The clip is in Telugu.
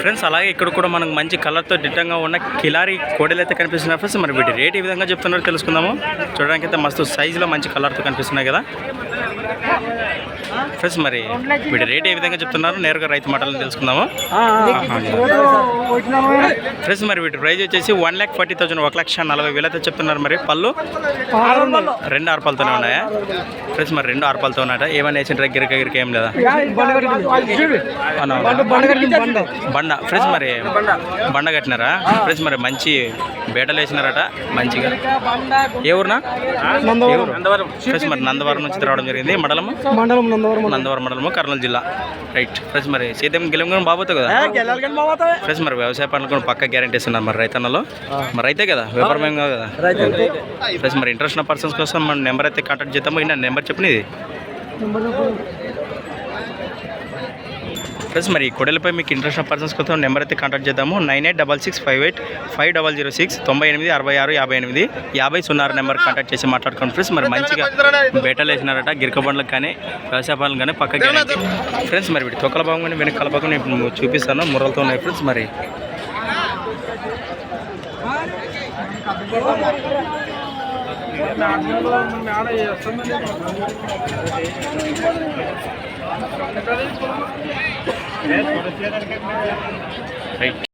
ఫ్రెండ్స్ అలాగే ఇక్కడ కూడా మనకు మంచి కలర్తో దిట్టంగా ఉన్న కిలారి కోడలు అయితే కనిపిస్తున్నాయి ఫ్రెండ్స్. మరి వీటి రేట్ ఏ విధంగా చెప్తున్నారో తెలుసుకుందాము. చూడడానికి అయితే మస్తు సైజులో మంచి కలర్తో కనిపిస్తున్నాయి కదా. ఫ్రెండ్స్ మరి వీటి రేట్ ఏ విధంగా చెప్తున్నారు? నేరుగా రైతు మాటలను తెలుసుకుందాము. ఫ్రెండ్స్ మరి వీటి ప్రైస్ వచ్చేసి వన్ ల్యాక్ ఫార్టీ థౌసండ్ ఒక లక్ష నలభై వేలు అయితే చెప్తున్నారు మరి. పళ్ళు? రెండు ఆర్పాలతోనే ఉన్నాయా? ఫ్రెండ్స్ మరి రెండు ఆర్పాలతో ఉన్నాయట. ఏమైనా వేసిన గిరక గిరక ఏం లేదా? బండ. ఫ్రెండ్స్ మరి బండ కట్టినారా? ఫ్రెండ్స్ మరి మంచి బేటలు వేసినారట మంచిగా. ఏ ఊరునా? ఏ ఫ్రెండ్స్ మరి నందవరం నుంచి రావడం జరిగింది. మండలము? మండలం నందవరం మండలము కర్నూలు జిల్లా. రైట్. ఫ్రెండ్స్ మరి సీతం గెలం బాబోతుంది కదా? ఫ్రెండ్స్ మరి వ్యవసాయ పనులు కూడా పక్క గ్యారంటీ ఇస్తున్నారు మరి రైతన్నలో. మరి రైతే కదా? వ్యాపారం ఏం కాదు కదా? ఫ్రెండ్స్ మరి ఇంట్రెస్ట్ ఉన్న పర్సన్స్ కోసం మన నెంబర్ అయితే కాంటాక్ట్ చేద్దాము ఈ నెంబర్ చెప్పినది ఫ్రెండ్స్ మరి కొడలపై మీకు ఇంట్రెస్ట్ ఉన్న పర్సన్స్ కోసం నెంబర్ అయితే కాంటాక్ట్ చేద్దాము. Nine eight double six five eight five double zero six తొంభై ఎనిమిది అరవై ఆరు యాభై ఎనిమిది యాభై సున్నారు నెంబర్ కాంటాక్ట్ చేసి మాట్లాడుకోండి ఫ్రెండ్స్. మరి మంచిగా బేటలు వేసినారట గిరక బండ్లకు కానీ వ్యవసాయ పనులు కానీ పక్కకి ఫ్రెండ్స్ మరి వీటి తొక్కల భాగం కానీ వెనకాల భాగం నేను ఇప్పుడు చూపిస్తాను. ముర్రలతో ఉన్నాయి ఫ్రెండ్స్ మరి. Right Thank you.